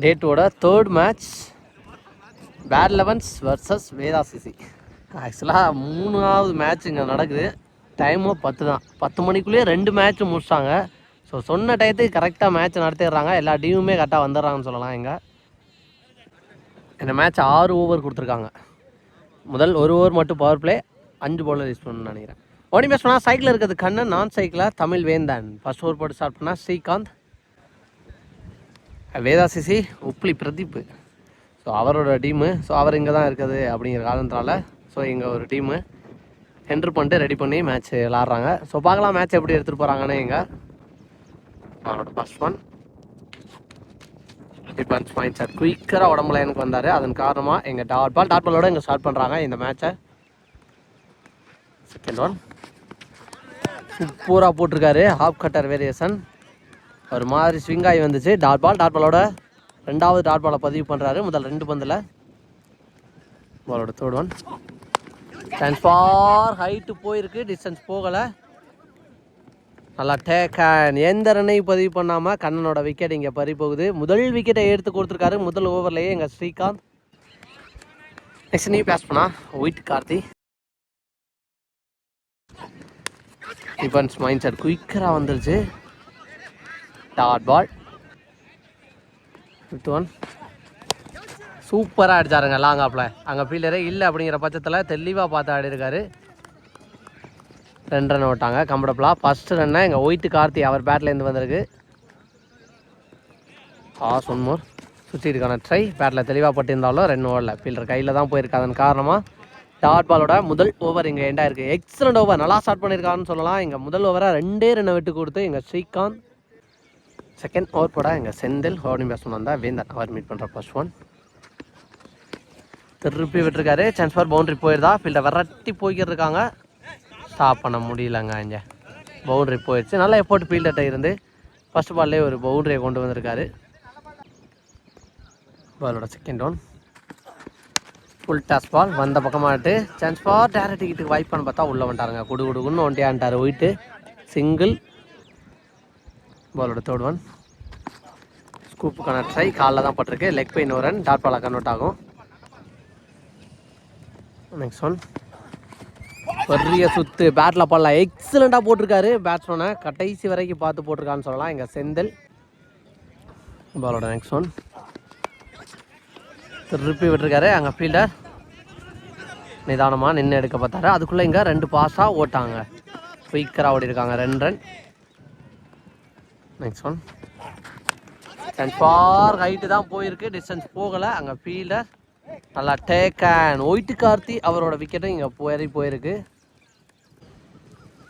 டேட்டோட third match bat elevens versus Veda CC ஆக்சுவலாக மூணாவது match இங்கே நடக்குது. டைமும் பத்து தான். பத்து மணிக்குள்ளேயே ரெண்டு மேட்ச் முடிச்சிட்டாங்க ஸோ சொன்ன டயத்துக்கு கரெக்டாக மேட்ச் நடத்திடுறாங்க. எல்லா டீமுமே கரெக்டாக வந்துடுறாங்கன்னு சொல்லலாம் இங்கே. இந்த மேட்ச் ஆறு ஓவர் கொடுத்துருக்காங்க. முதல் ஒரு ஓவர் மட்டும் பவர் பிளே அஞ்சு பவுலர் யூஸ் பண்ணணும்னு நினைக்கிறேன். ஓடி பேஸ் பண்ணால் சைக்கிள் இருக்கிறது கண்ணன் நான் சைக்கிளாக தமிழ் வேந்தான். ஃபர்ஸ்ட் ஓவர் போட்டு ஸ்டார்ட் பண்ணால் ஸ்ரீகாந்த் வேதாசிசி உப்ளி பிரதீப் ஸோ அவரோட டீமு ஸோ அவர் இங்கே தான் இருக்குது அப்படிங்கிற காரணத்தால் ஸோ இங்கே ஒரு டீமு என்ட்ரு பண்ணிட்டு ரெடி பண்ணி மேட்ச் விளாட்றாங்க ஸோ பார்க்கலாம் மேட்ச் எப்படி எடுத்துகிட்டு போகிறாங்கன்னு இங்கே. அவரோட first one defence point sir குயிக்கராக உடம்புல எனக்கு வந்தார். அதன் காரணமாக எங்கள் டாட் பால் டாட் பாலோட இங்கே ஸ்டார்ட் பண்ணுறாங்க இந்த மேட்ச்சை செகண்ட் ஒன் சூப்பராக போட்டிருக்காரு ஹாஃப் கட்டர் வேரியேஷன் ஒரு மாதிரி ஸ்விங் ஆகி வந்துச்சு. டாட் பால் டாட் பாலோட ரெண்டாவது டாட் பாலை பதிவு பண்ணுறாரு முதல் ரெண்டு பந்தில். பாலோட third one chance for height போயிருக்கு. டிஸ்டன்ஸ் போகலை. நல்லா டேக் எந்த ரன்னையும் பதிவு பண்ணாமல் கண்ணனோட விக்கெட் இங்கே பறி போகுது. முதல் விக்கெட்டை எடுத்து கொடுத்துருக்காரு. முதல் ஓவர்லேயே எங்கள் ஸ்ரீகாந்த். நெக்ஸ்ட் நீ பேஸ் பண்ணா. Wide Karthi. Defence mind set குயிக்கராக வந்துருச்சு. டாட் பால் ஃபிஃப்த் ஒன் சூப்பராக அடித்தாருங்க லாங் ஆப்பில் அங்கே ஃபீல்டரே இல்லை அப்படிங்கிற பட்சத்தில் தெளிவாக பார்த்து ஆடிருக்காரு. ரெண்டு ரன் விட்டாங்க கம்ஃபர்டபுளாக ஃபஸ்ட்டு ரன்னை எங்கள் ஒயிட் கார்த்தி அவர் பேட்லேருந்து வந்திருக்கு. ஆ மோர் சுற்றிட்டுக்கான ட்ரை பேட்டில் தெளிவாக பட்டிருந்தாலும் ரெண்டு ஓவரில் ஃபீல்டர் கையில் தான் போயிருக்கு அதன் காரணமாக டாட் பாலோட முதல் ஓவர் இங்கே எண்டாக இருக்குது எக்ஸலண்ட் ஓவர் நல்லா ஸ்டார்ட் பண்ணியிருக்காருன்னு சொல்லலாம். எங்கள் முதல் ஓவராக ரெண்டே ரன்னை விட்டு கொடுத்து எங்கள் ஸ்ரீகாந்த் செகண்ட் ஓவர் போட எங்கள் செந்தில் ஹோர்னிங் பேட்ஸ்மேன் வந்தால் வேந்தன். அவர் மீட் பண்ணுற ஃபர்ஸ்ட் ஒன் திருப்பி விட்டுருக்காரு. சான்ஸ் ஃபார் பவுண்டரி போயிருந்தா ஃபீல்டை விரட்டி போய்கிட்டு இருக்காங்க ஸ்டாப் பண்ண முடியலங்க இங்கே. பவுண்டரி போயிடுச்சு நல்லா எஃபோர்ட் ஃபீல்டர்கிட்ட இருந்து. ஃபர்ஸ்ட் பால்லே ஒரு பவுண்டரியை கொண்டு வந்திருக்காரு. பாலோட second one full toss ball வந்த பக்கமாட்டு. சான்ஸ் ஃபார் டேரக்ட் டிக்கெட்டுக்கு வாய்ப்பான்னு பார்த்தா உள்ளே வந்துட்டாருங்க. குடு குடுக்குன்னு ஒண்டியான்ட்டார். ஒயிட்டு சிங்கிள் பாலோட தேர்ட் ஒன் ஸ்கூப்புக்கான ட்ரை காலில் தான் பட்டிருக்கு. லெக் பெயின் ஒரு ரன் டாட் பாலாக கன்வெர்ட் ஆகும். நெக்ஸ்ட் ஒன் பெரிய சுத்து. பேட்டில் பாடலாம் எக்ஸலண்ட்டாக போட்டிருக்காரு. பேட்ஸ்மேனை கடைசி வரைக்கும் பார்த்து போட்டிருக்கான்னு சொல்லலாம். எங்கள் செந்தில். பாலோட நெக்ஸ்ட் ஒன் திருப்பி விட்டுருக்காரு. அங்கே ஃபீல்டர் நிதானமாக நின்று எடுக்க பார்த்தாரு. அதுக்குள்ளே இங்கே ரெண்டு பாஸாக ஓட்டாங்க. குயிக்கராக ஓடி இருக்காங்க ரெண்டு run next one and for height தான் போயிருக்கு. டிஸ்டன்ஸ் போகலை. அங்கே ஃபீல்டர் நல்லா டேக் அண்ட் ஒயிட்டு கார்த்தி அவரோட விக்கெட்டும் இங்கே போயறி போயிருக்கு.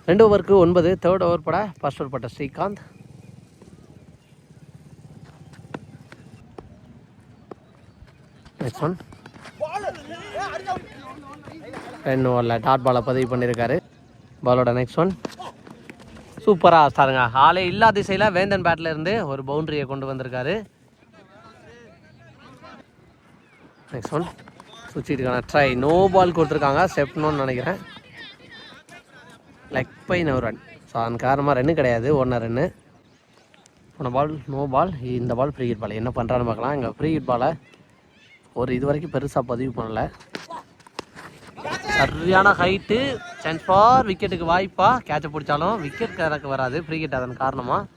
ரெண்டு ஓவருக்கு ஒன்பது. தேர்ட் ஓவர் பட ஃபர்ஸ்ட் ஓவர் பட்ட ஸ்ரீகாந்த். நெக்ஸ்ட் ஒன் ரெண்டு ஓவரில் டாட் பாலை பதிவு பண்ணியிருக்காரு பாலோட நெக்ஸ்ட் ஒன் சூப்பராக ஸ்டாருங்க ஆளே இல்லாத திசையில் வேந்தன் பேட்டில் இருந்து ஒரு பவுண்டரியை கொண்டு வந்திருக்காரு. நெக்ஸ்ட் ஒன் சுவிட்சிட்டுக்கான ட்ரை நோ பால் கொடுத்துருக்காங்க. செப்னோன்னு நினைக்கிறேன். லெக் பைன் ஒரு ரன் ஸோ அதன் காரணமாக ரன்னு கிடையாது. ஒன்று ரன்னு போன பால் நோ பால் இந்த பால் ஃப்ரீ ஹிட் பால் என்ன பண்ணுறான்னு பார்க்கலாம். இங்கே ஃப்ரீ ஹிட் பாலை ஒரு இது வரைக்கும் பெருசாக பதிவு பண்ணலை. சரியான ஹைட்டு சான்ஸ் ஃபார் விக்கெட்டுக்கு வாய்ப்பா. கேட்சை பிடிச்சாலும் விக்கெட் கணக்கு வராது. ஃப்ரீ ஹிட் அதன் காரணமாக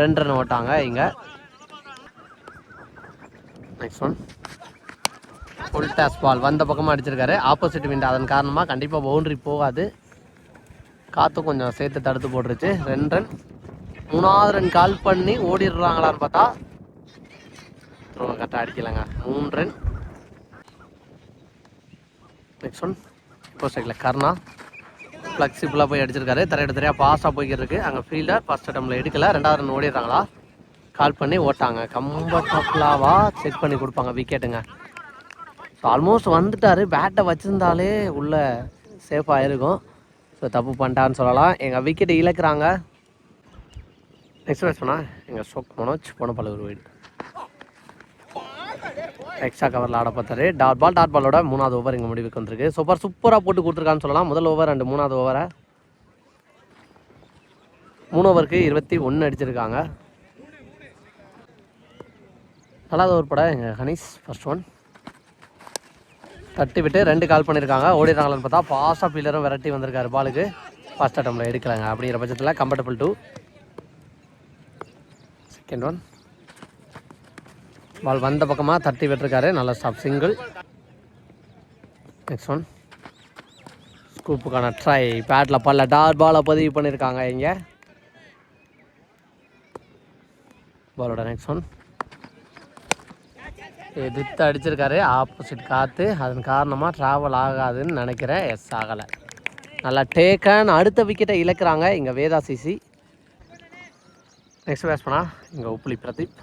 ரெண்டு ரன் ஓட்டாங்க இங்கே. Next one full toss ball வந்த பக்கமாக அடிச்சிருக்காரு. ஆப்போசிட் விண்ட் அதன் காரணமாக கண்டிப்பாக பவுண்டரி போகாது. காற்று கொஞ்சம் சேர்த்து தடுத்து போட்டுருச்சு. ரெண்டு ரன் மூணாவது ரன் கால் பண்ணி ஓடிடுறாங்களான்னு பார்த்தா ரொம்ப கரெக்டாக அடிக்கலைங்க. மூணு ரன் நெக்ஸ்ட் ஒன் இப்போ சைக்கில் கர்ணா. ஃப்ளெக்சிபிளாக போய் அடிச்சிருக்காரு. தரையிட தரையாக பாஸாக போய்கிட்டு இருக்கு அங்கே ஃபீல்டர் ஃபர்ஸ்ட் அட்டம்ல எடுக்கல. ரெண்டாவது ரன் ஓடிடுறாங்களா? கால் பண்ணி ஓட்டாங்க. கம்ஃபர்டபுளாவா செக் பண்ணி கொடுப்பாங்க விக்கெட்டுங்க ஸோ ஆல்மோஸ்ட் வந்துட்டாரு. பேட்டை வச்சிருந்தாலே உள்ள சேஃபாக இருக்கும். ஸோ தப்பு பண்ணிட்டான்னு சொல்லலாம். எங்கள் விக்கெட்டை இழக்கிறாங்க. நெக்ஸ்ட் மேட்ச் எங்கள் சோக் மனோஜ் போனப்பால் ஒரு வீடு எக்ஸ்ட்ரா கவரில் ஆட பார்த்தாரு. டாட் பால் டாட் பாலோட மூணாவது ஓவர் இங்கே முடிவுக்கு வந்திருக்கு. சூப்பர் சூப்பராக போட்டு கொடுத்துருக்கான்னு சொல்லலாம். முதல் ஓவர் ரெண்டு மூணாவது ஓவரை மூணு ஓவருக்கு இருபத்தி ஒன்று அடிச்சிருக்காங்க. நல்லாத ஓவர் படம் எங்கள் ஹனீஸ் ஃபர்ஸ்ட் ஒன் தட்டி விட்டு ரெண்டு கால் பண்ணியிருக்காங்க ஓடிடுறாங்களான்னு பார்த்தா பாஸாக ஃபீல்டரும் விரட்டி வந்திருக்காரு. பாலுக்கு ஃபாஸ்ட் அட்டம்பில் எடுக்கலாங்க. அப்படிங்கிற பட்சத்தில் comfortable too second one ball வந்த பக்கமாக தட்டி விட்டுருக்காரு. நல்ல ஸ்டாப் சிங்கிள் நெக்ஸ்ட் ஒன் ஸ்கூப்புக்கான ட்ரை பேட்டில் பல்ல டார் பாலை பதிவு பண்ணியிருக்காங்க இங்கே. பாலோட நெக்ஸ்ட் ஒன் எதிர்த்து அடிச்சிருக்காரு. ஆப்போசிட் காற்று அதன் காரணமாக ட்ராவல் ஆகாதுன்னு நினைக்கிறேன். எஸ் ஆகலை. நல்லா டேக்கன் அடுத்த விக்கெட்டை இழக்கிறாங்க இங்கே வேதா சிசி. நெக்ஸ்ட் பேட்ஸ்மனா இங்கே உப்புலி பிரதீப்.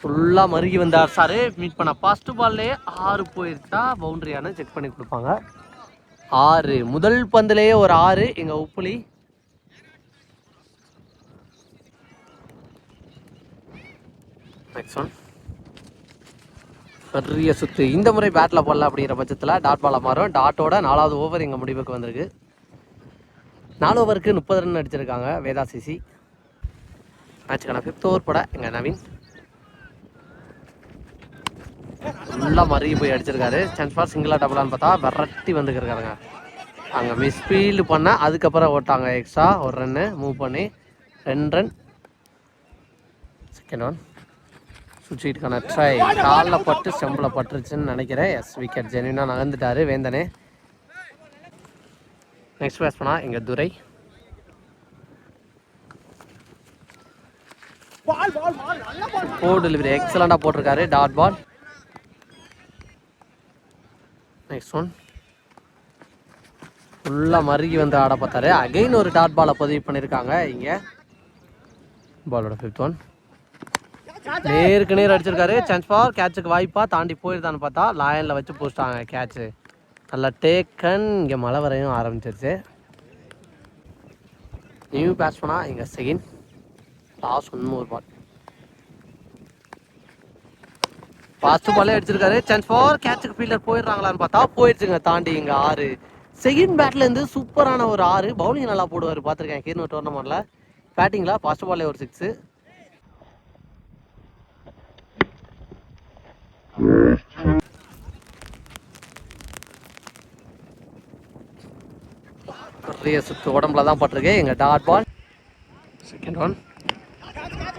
ஃபுல்லாக மருகி வந்தார். சார் மீட் பண்ண ஃபர்ஸ்ட் பால்லே ஆறு போயிருச்சா? பவுண்டரியானு செக் பண்ணி கொடுப்பாங்க. ஆறு. முதல் பந்துலேயே ஒரு ஆறு. எங்கள் உப்புலி. நெக்ஸ்ட் ஒன் பெரிய சுத்து. இந்த முறை பேட்டில் போடல அப்படிங்கிற பட்சத்தில் டாட் பாலை மாறும். டாட்டோட நாலாவது ஓவர் எங்கள் முடிவுக்கு வந்திருக்கு. நாலு ஓவருக்கு முப்பது ரன் அடிச்சிருக்காங்க. வேதா சிசி. மேட்சுக்கான ஃபிஃப்த் ஓவர் போட எங்கள் நவீன். ஃபுல்லாக மருகி போய் அடிச்சிருக்காரு. சான்ஸ் ஃபார் சிங்கிளா டபுளான்னு பார்த்தா விரட்டி வந்துருக்காருங்க அங்கே மிஸ்ஃபீல்டு பண்ண அதுக்கப்புறம் ஓட்டாங்க எக்ஸ்ட்ரா ஒரு ரன்னு மூவ் பண்ணி ரெண்டு ரன் செகண்ட் ஒன் சுவிட்சுக்கான ட்ரை காலில் பட்டு செம்பில் பட்டுருச்சுன்னு நினைக்கிறேன். எஸ் விக்கெட் ஜென்யூனாக நகர்ந்துட்டாரு வேந்தனே. நெக்ஸ்ட் பேட்ஸ்மனா இங்கே துரை. ஃபோ டெலிவரி எக்ஸலண்டாக போட்டிருக்காரு. டாட் பால் நெக்ஸ்ட் ஒன் ஃபுல்லாக மருகி வந்து ஆட பார்த்தாரு. அகைன் ஒரு டாட் பாலை பதிவு பண்ணியிருக்காங்க இங்கே. பாலோட ஃபிஃப்த் ஒன் நேருக்கு நேர் அடிச்சிருக்காரு. சான்ஸ் ஃபார் கேட்சுக்கு வாய்ப்பாக தாண்டி போயிருந்தான்னு பார்த்தா லாயனில் வச்சு பூச்சிட்டாங்க கேட்சு நல்லா டேக்கன் இங்கே மழை வரையும் ஆரம்பிச்சிருச்சு. நியூ பேட்ஸ்மனா இங்கே செகண்ட் லாஸ்ட் ஒன்று ஒரு பால் ஃபர்ஸ்ட் பாலே அடிச்சிருக்காரு சான்ஸ் ஃபார் கேட்சுக்கு ஃபீல்டர் போயிடுறாங்களான்னு பார்த்தா போயிடுச்சுங்க தாண்டி இங்கே ஆறு. செகண்ட் பேட்லேருந்து சூப்பரான ஒரு ஆறு. பவுலிங் நல்லா போடுவார். பார்த்துருக்கேன் கீர்னு டோர்னமெண்ட்டில் பேட்டிங்கில் ஃபர்ஸ்ட் பாலே ஒரு சிக்ஸு பெரிய சுத்து உடம்புல தான் பட்டிருக்கு. எங்க dot ball second one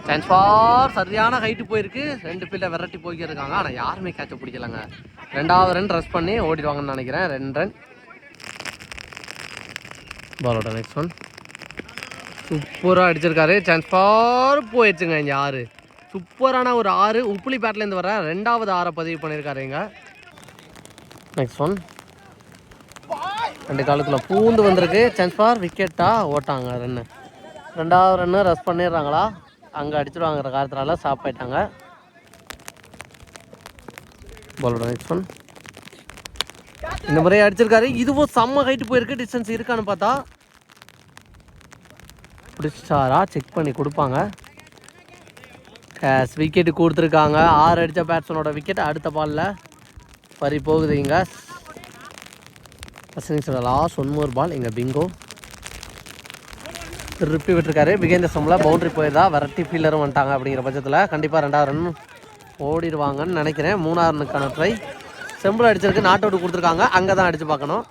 chance for சரியான ஹைட்டு போயிருக்கு. ரெண்டு பேரில் விரட்டி போய்க்கிருக்காங்க ஆனால் யாருமே கேட்ச பிடிக்கலங்க. ரெண்டாவது ரன் ரெஸ்ட் பண்ணி ஓடிடுவாங்கன்னு நினைக்கிறேன். ரெண்டு ரன் பாலோட நெக்ஸ்ட் ஒன் சூப்பராக அடிச்சிருக்காரு. சான்ஸ் ஃபார் போயிடுச்சுங்க இங்கே ஆறு. சூப்பரான ஒரு ஆறு. உப்புளி பேட்லேருந்து வர ரெண்டாவது ஆறை பதிவு பண்ணியிருக்காரு இங்கே. நெக்ஸ்ட் ஒன் ரெண்டு காலத்தில் பூந்து வந்திருக்கு. சான்ஸ் ஃபார் ஓட்டாங்க ரன்னு ரெண்டாவது ரன்னு ரெஸ்ட் பண்ணிடுறாங்களா? அங்கே அடிச்சிடுவாங்கிற காரத்தினால ஸ்டாப் ஆயிட்டாங்க பாலோட நெக்ஸ்ட் ஒன் இந்த முறையை அடிச்சிருக்காரு. இதுவும் செம்ம ஹைட்டு போயிருக்கு. டிஸ்டன்ஸ் இருக்கான்னு பார்த்தா. பிடிச்சாரா செக் பண்ணி கொடுப்பாங்க. கேஸ் விக்கெட்டு கொடுத்துருக்காங்க. ஆறு அடித்த பேட்ஸ்மேனோட விக்கெட் அடுத்த பாலில் பறி போகுது இங்கே. ஃபஸ்ட் இன்னிங்ஸோட லாஸ்ட் ஒன் மோர் பால் இங்கே பிங்கோ திருப்பி விட்டுருக்காரு. விகேந்திர சம்பளம் பவுண்டரி போயிருந்தா வரட்டி ஃபீல்டரும் வந்துட்டாங்க அப்படிங்கிற பட்சத்தில். கண்டிப்பாக ரெண்டாவது ரன் ஓடிடுவாங்கன்னு நினைக்கிறேன். மூணாவது ரன்னுக்கான ட்ரை செம்பிள் அடிச்சிருக்கு. நாட் அவுட் கொடுத்துருக்காங்க. அங்கே தான் அடித்து பார்க்கணும்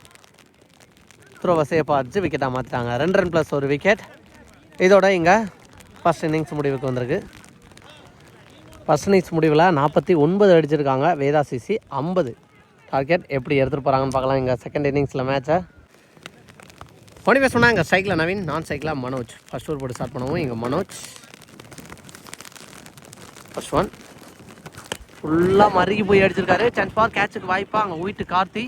த்ரோவை சேஃபாக அடித்து விக்கெட்டாக மாற்றிட்டாங்க ரெண்டு ரன் ப்ளஸ் ஒரு விக்கெட் இதோட இங்கே ஃபஸ்ட் இன்னிங்ஸ் முடிவுக்கு வந்திருக்கு. ஃபஸ்ட் இன்னிங்ஸ் முடிவில் நாற்பத்தி ஒன்பது அடிச்சிருக்காங்க. வேதா சிசி ஐம்பது. டார்கெட் எப்படி எடுத்துகிட்டு போகிறாங்கன்னு பார்க்கலாம். இங்கே செகண்ட் இன்னிங்ஸில் மேட்சை மணி பேச சொன்னால் இங்கே சைக்கிளில் நவீன்? நான் சைக்கிளாக மனோஜ். ஃபஸ்ட் ஓவர் போட்டு ஸ்டார்ட் பண்ணுவோம். இங்கே மனோஜ். ஃபஸ்ட் ஒன் ஃபுல்லாக மருகி போய் அடிச்சிருக்காரு. சான்ஸ் பார் கேட்சுக்கு வாய்ப்பா. அங்கே வீட்டு கார்த்தி.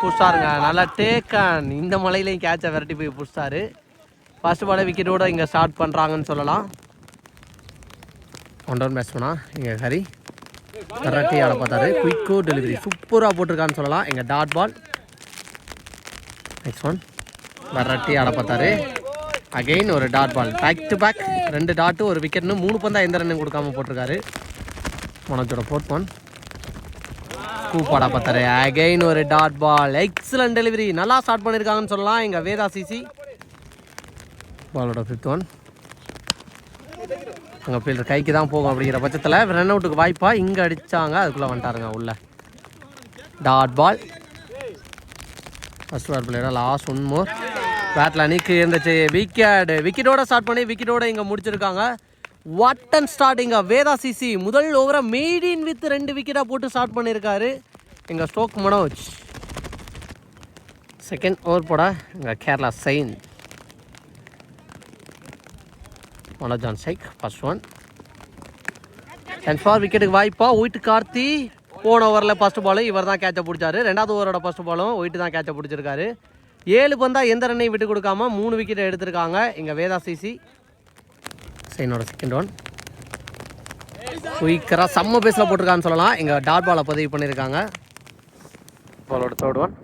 புதுசாருங்க நல்லா டேக்கன் இந்த மலையிலையும் கேட்சை விரட்டி போய் புடிச்சாரு ஃபர்ஸ்ட் பாலே விக்கெட்டோட இங்கே ஸ்டார்ட் பண்ணுறாங்கன்னு சொல்லலாம். ஒன் டவுன் பேட்ஸ்மனா இங்கே ஹரி. கரெக்டாக ஆட பார்த்தாரு. குயிக்கோ டெலிவரி சூப்பராக போட்டிருக்கான்னு சொல்லலாம். எங்கள் டாட் பால் நெக்ஸ்ட் ஒன் வரட்டி ஆட பார்த்தாரு. அகைன் ஒரு dot ball back to back ரெண்டு டாட்டு ஒரு விக்கெட்னு மூணு பந்தா எந்த ரன்னும் கொடுக்காம போட்டிருக்காரு. மனோஜோட ஃபோர்த் ஒன் கூப்பாடா பார்த்தாரு. அகைன் ஒரு டாட் பால் எக்ஸலன்ட் டெலிவரி நல்லா ஸ்டார்ட் பண்ணியிருக்காங்கன்னு சொல்லலாம். எங்கள் வேதா சிசி. பாலோட ஃபிஃப்த் ஒன் அங்கே ஃபீல்டர் கைக்கு தான் போகும் அப்படிங்கிற பட்சத்தில் ரன் அவுட்டுக்கு வாய்ப்பா இங்கே அடித்தாங்க அதுக்குள்ளே வந்துட்டாருங்க உள்ள. Dot ball first ball player last one more battle நீக்கு இருந்துச்சு விக்கெட் விக்கெட்டோட ஸ்டார்ட் பண்ணி விக்கெட்டோட இங்கே முடிச்சிருக்காங்க. What and start Veda CC முதல் ஓவரை மெய்டின் வித் ரெண்டு விக்கெட்டாக போட்டு ஸ்டார்ட் பண்ணியிருக்காரு எங்கள் ஸ்டோக் மனோஜ். செகண்ட் ஓவர் போட இங்கே கேரளா சைன் மனோஜ் ஆன் சைக் ஃபர்ஸ்ட் ஒன் அண்ட் ஃபார் விக்கெட்டுக்கு வாய்ப்பா ஒயிட் கார்த்தி போன ஓவரில் ஃபர்ஸ்ட் பாலும் இவர் தான் கேட்சை பிடிச்சாரு. ரெண்டாவது ஓவரோட ஃபர்ஸ்ட் பாலும் ஒயிட்டு தான் கேட்சை பிடிச்சிருக்காரு. ஏழு பந்தா எந்த ரன்னையும் விட்டு கொடுக்காம மூணு விக்கெட் எடுத்திருக்காங்க. இங்கே வேதா சிசி. சைனோட செகண்ட் ஒன் குயிக்கராக செம்ம பேஸில் போட்டிருக்கான்னு சொல்லலாம். எங்கள் டாட் பாலை பதிவு பண்ணியிருக்காங்க பாலோட தேர்ட் ஒன்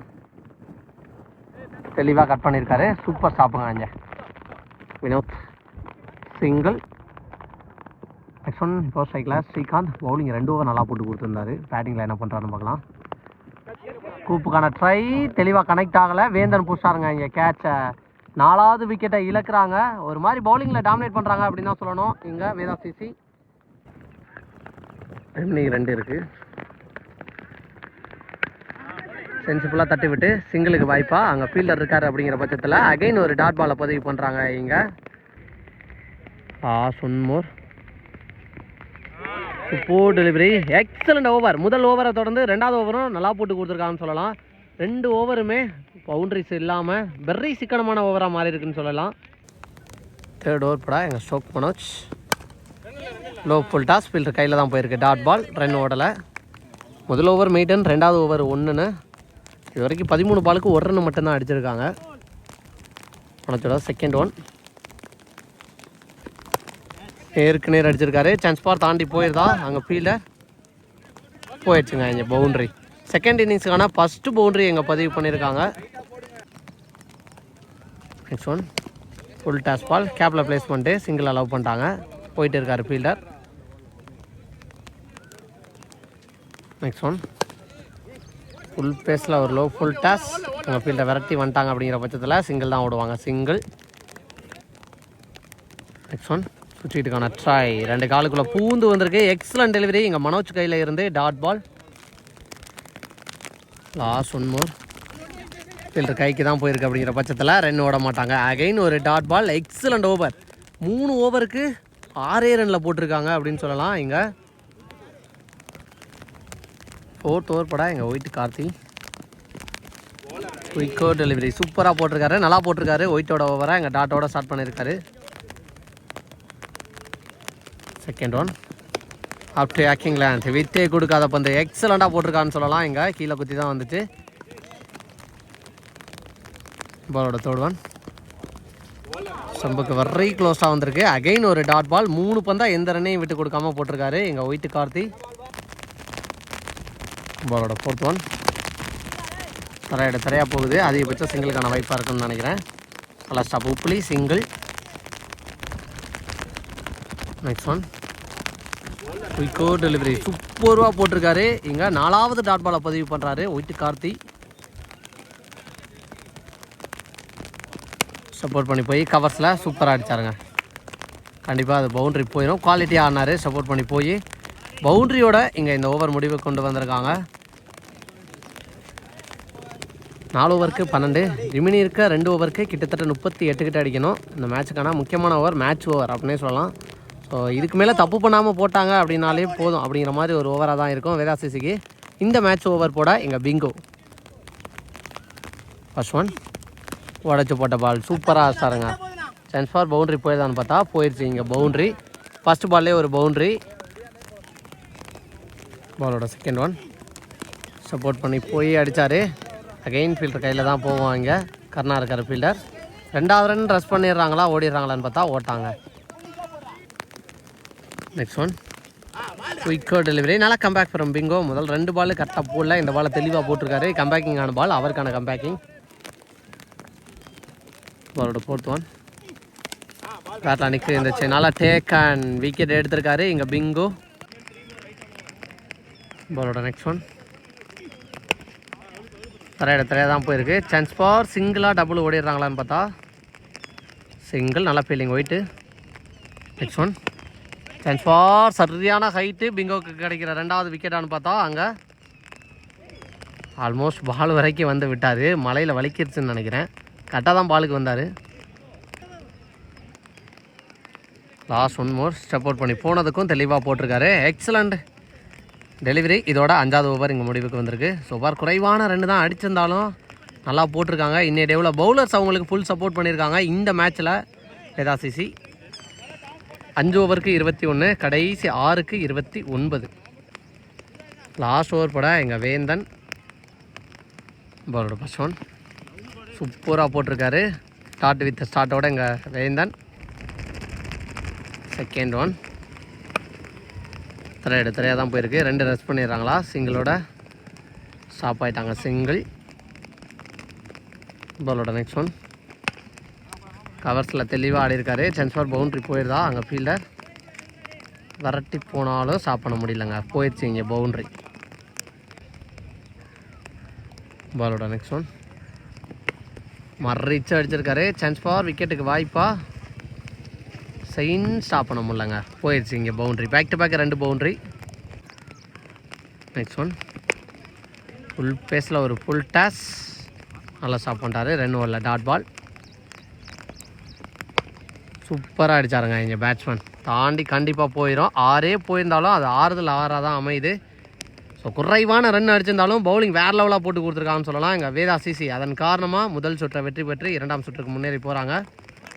தெளிவாக கட் பண்ணியிருக்காரு சூப்பர் ஸ்டாப்புங்க அஞ்ச Vinod single next one four ஸ்ட்ரைக்கில் ஸ்ரீகாந்த் பவுலிங் ரெண்டு ஓவர் நல்லா போட்டு கொடுத்துருந்தாரு. பேட்டிங்கில் என்ன பண்ணுறாருன்னு பார்க்கலாம். கூப்புக்கான ட்ரை தெளிவாக கனெக்ட் ஆகலை. வேந்தன் புஷாருங்க இங்கே கேட்சை நாலாவது விக்கெட்டை இழக்கிறாங்க. ஒரு மாதிரி பவுலிங்கில் டாமினேட் பண்ணுறாங்க அப்படின்னு தான் சொல்லணும். இங்கே வேதா சிசி இன்னைக்கு ரெண்டு இருக்குது சென்சிபிளாக தட்டி விட்டு சிங்கிளுக்கு வாய்ப்பா. அங்கே ஃபீல்டர் இருக்கார் அப்படிங்கிற பட்சத்தில் அகைன் ஒரு டாட் பாலை பதிவு பண்ணுறாங்க இங்கே. ஆ சுன்மோர் சூப்பர் டெலிவரி எக்ஸலண்ட் ஓவர் முதல் ஓவரை தொடர்ந்து ரெண்டாவது ஓவரும் நல்லா போட்டு கொடுத்துருக்காங்கன்னு சொல்லலாம். ரெண்டு ஓவருமே பவுண்டரிஸ் இல்லாமல் வெரி சிக்கனமான ஓவராக மாறி இருக்குன்னு சொல்லலாம். தேர்ட் ஓவர் படா. எங்கள் stroke Manoj. Low full toss fielder கையில் தான் போயிருக்கு. டாட் பால் ரன் ஓடலை. முதல் ஓவர் மெயிட்டன் ரெண்டாவது ஓவர் ஒன்றுன்னு இது வரைக்கும் பதிமூணு பாலுக்கு ஒரு ரன் மட்டும்தான் அடிச்சிருக்காங்க. மனோஜோட செகண்ட் ஒன் நேருக்கு நேர் அடிச்சிருக்காரு. சான்ஸ் பார் தாண்டி போயிருந்தா அங்கே ஃபீல்டர் போயிடுச்சுங்க இங்கே பவுண்ட்ரி செகண்ட் இன்னிங்ஸுக்கான ஃபஸ்ட்டு பவுண்ட்ரி எங்கே பதிவு பண்ணியிருக்காங்க next one full toss ball கேப்பில் ப்ளேஸ் பண்ணிட்டு சிங்கிள் அலோவ் பண்ணிட்டாங்க. போயிட்டு இருக்காரு ஃபீல்டர் நெக்ஸ்ட் ஒன் ஃபுல் பேஸில் ஒரு லோ ஃபுல் டாஸ் உங்கள் ஃபீல்டை விரட்டி வந்துட்டாங்க அப்படிங்கிற பட்சத்தில் சிங்கிள் தான் ஓடுவாங்க சிங்கிள் நெக்ஸ்ட் ஒன் சுற்றிட்டுக்கான ட்ரை ரெண்டு காலுக்குள்ளே பூந்து வந்திருக்கு. எக்ஸலன்ட் டெலிவரி இங்கே மனோஜ் கையில் இருந்து dot ball last one more fielder கைக்கு தான் போயிருக்கு அப்படிங்கிற பட்சத்தில் ரன் ஓட மாட்டாங்க. அகைன் ஒரு டாட் பால் எக்ஸலண்ட் ஓவர் மூணு ஓவருக்கு ஆறே ரனில் போட்டிருக்காங்க அப்படின்னு சொல்லலாம். இங்கே ஃபோர்த் ஓவர் படா. எங்கள் ஒயிட் கார்த்தி குயிக்கோ டெலிவரி சூப்பராக போட்டிருக்காரு. நல்லா போட்டிருக்காரு. ஒயிட்டோட ஓவராக எங்கள் டாட்டோட ஸ்டார்ட் பண்ணியிருக்காரு. செகண்ட் ஒன் அப் டு ஆக்கிங் லேண்ட் வித்தே கொடுக்காத பந்து எக்ஸலண்ட்டாக போட்டிருக்கான்னு சொல்லலாம். இங்கே கீழே குத்தி தான் வந்துச்சு. பாலோட தேர்ட் ஒன் ஸ்டம்புக்கு வெரி க்ளோஸாக வந்திருக்கு. அகைன் ஒரு டாட் பால் மூணு பந்தா எந்த ரன்னையும் விட்டு கொடுக்காம போட்டிருக்காரு. எங்கள் ஒயிட் கார்த்தி. பாலோட ஃபோர்த் ஒன் தரையோட தரையாக போகுது. அதிகபட்சம் சிங்கிளுக்கான வாய்ப்பாக இருக்குன்னு நினைக்கிறேன். நல்லா stop Uppili single next one quick delivery சூப்பர்வாக போட்டிருக்காரு. இங்கே நாலாவது டாட் பாலை பதிவு பண்ணுறாரு ஒயிட்டு கார்த்தி. சப்போர்ட் பண்ணி போய் கவர்ஸில் சூப்பராக அடிச்சாருங்க. கண்டிப்பாக அது பவுண்ட்ரி போயிடும் குவாலிட்டியாக ஆடினாரு. சப்போர்ட் பண்ணி போய் பவுண்ட்ரியோட இங்கே இந்த ஓவர் முடிவை கொண்டு வந்திருக்காங்க. நாலு ஓவருக்கு பன்னெண்டு. ரிமினி இருக்க ரெண்டு ஓவருக்கு கிட்டத்தட்ட முப்பத்தி எட்டு கிட்ட அடிக்கணும். இந்த மேட்சுக்கான முக்கியமான ஓவர் மேட்ச் ஓவர் அப்படின்னே சொல்லலாம். ஸோ இதுக்கு மேலே தப்பு பண்ணாமல் போட்டாங்க அப்படின்னாலே போதும் அப்படிங்கிற மாதிரி ஒரு ஓவராக தான் இருக்கும். வேதாசிசிக்கு இந்த மேட்ச் ஓவர் போட எங்கள் பிங்கோ. ஃபர்ஸ்ட் ஒன் உடச்சி போட்ட பால் சூப்பராக ஆசாருங்க சான்ஸ் ஃபார் பவுண்ட்ரி போயிருதான்னு பார்த்தா போயிடுச்சு இங்கே பவுண்ட்ரி ஃபஸ்ட் பால்லே ஒரு பவுண்ட்ரி பாலோட செகண்ட் ஒன் சப்போர்ட் பண்ணி போய் அடித்தார் அகெயின் ஃபீல்டர் கையில் தான் போவோம் இங்கே கர்ணா இருக்கார் ஃபீல்டர் ரெண்டாவது ரன் ரெஸ்ட் பண்ணிடுறாங்களா ஓடிடுறாங்களான்னு பார்த்தா ஓட்டாங்க. நெக்ஸ்ட் ஒன் குயிக்கோ டெலிவரி நல்லா கம்பேக் ஃப்ரம் பிங்கோ முதல் ரெண்டு பால் கரெக்டாக போடல. இந்த பாலை தெளிவாக போட்டிருக்காரு. கம்பேக்கிங்கான பால் அவருக்கான கம்பேக்கிங் பாலோட ஃபோர்த் ஒன் பேட்டில் நிற்கு இருந்துச்சு நல்லா டேக் அண்ட் விக்கெட் எடுத்திருக்காரு. இங்கே பிங்கோ பாலோட நெக்ஸ்ட் ஒன் தரையிட தரையாக தான் போயிருக்கு. சான்ஸ் ஃபார் சிங்கிளாக டபுள் ஓடிடுறாங்களான்னு பார்த்தா சிங்கிள் நல்லா fielding wide next one and for சரியான ஹைட்டு பிங்கோக்கு கிடைக்கிற ரெண்டாவது விக்கெட்டான்னு பார்த்தா அங்கே ஆல்மோஸ்ட் பால் வரைக்கும் வந்து விட்டார். மலையில் வலிக்கிருச்சுன்னு நினைக்கிறேன். கரெக்டாக தான் பாலுக்கு வந்தார். Last one more step out பண்ணி போனதுக்கும் தெளிவாக போட்டிருக்காரு. எக்ஸலண்ட் டெலிவரி இதோட அஞ்சாவது ஓவர் இங்கே முடிவுக்கு வந்திருக்கு. ஸோ ஓவர் குறைவான ரெண்டு தான் அடிச்சிருந்தாலும் நல்லா போட்டிருக்காங்க. இன்னைய டேவில் பவுலர்ஸ் அவங்களுக்கு ஃபுல் சப்போர்ட் பண்ணியிருக்காங்க. இந்த மேட்ச்சில் வேதாசிசி அஞ்சு ஓவருக்கு இருபத்தி ஒன்று கடைசி ஆறுக்கு இருபத்தி ஒன்பது. லாஸ்ட் ஓவர் பட எங்கள் வேந்தன். பாலோட ஃபர்ஸ்ட் ஒன் சூப்பராக போட்டிருக்காரு ஸ்டார்ட் வித் ஸ்டார்ட்டோட எங்கள் வேந்தன். செகண்ட் ஒன் திரையடு திரையாக தான் போயிருக்கு. ரெண்டு ரெஸ்ட் பண்ணிடுறாங்களா. சிங்கிளோட ஸ்டாப் ஆகிட்டாங்க சிங்கிள் பாலோட நெக்ஸ்ட் ஒன் கவர்ஸில் தெளிவாக ஆடி இருக்காரு சான்ஸ் ஃபார் பவுண்ட்ரி போயிருதா? அங்கே ஃபீல்டர் விரட்டி போனாலும் ஸ்டாப் பண்ண முடியலங்க. போயிடுச்சு இங்கே பவுண்ட்ரி பாலோட நெக்ஸ்ட் ஒன் மறைச்சு அடிச்சிருக்காரு. சான்ஸ் ஃபார் விக்கெட்டுக்கு வாய்ப்பா. சைன் ஸ்டாப் பண்ண முடியலங்க. போயிடுச்சு இங்கே பவுண்ட்ரி பேக் டு பேக் ரெண்டு பவுண்ட்ரி நெக்ஸ்ட் ஒன் ஃபுல் பேஸில் ஒரு ஃபுல் டேஸ் நல்லா ஸ்டாப் பண்ணிட்டாரு ரெண்டு ஓவரில் டாட் பால் சூப்பராக அடிச்சாருங்க இங்கே பேட்ஸ்மேன் தாண்டி கண்டிப்பாக போயிடும் ஆறே போயிருந்தாலும் அது ஆறுதல் ஆறாக தான் அமையுது. ஸோ குறைவான ரன் அடிச்சிருந்தாலும் பவுலிங் வேறு லெவலாக போட்டு கொடுத்துருக்காங்கன்னு சொல்லலாம். எங்கள் வேதா சிசி அதன் காரணமாக முதல் சுற்றை வெற்றி பெற்று இரண்டாம் சுற்றுக்கு முன்னேறி போகிறாங்க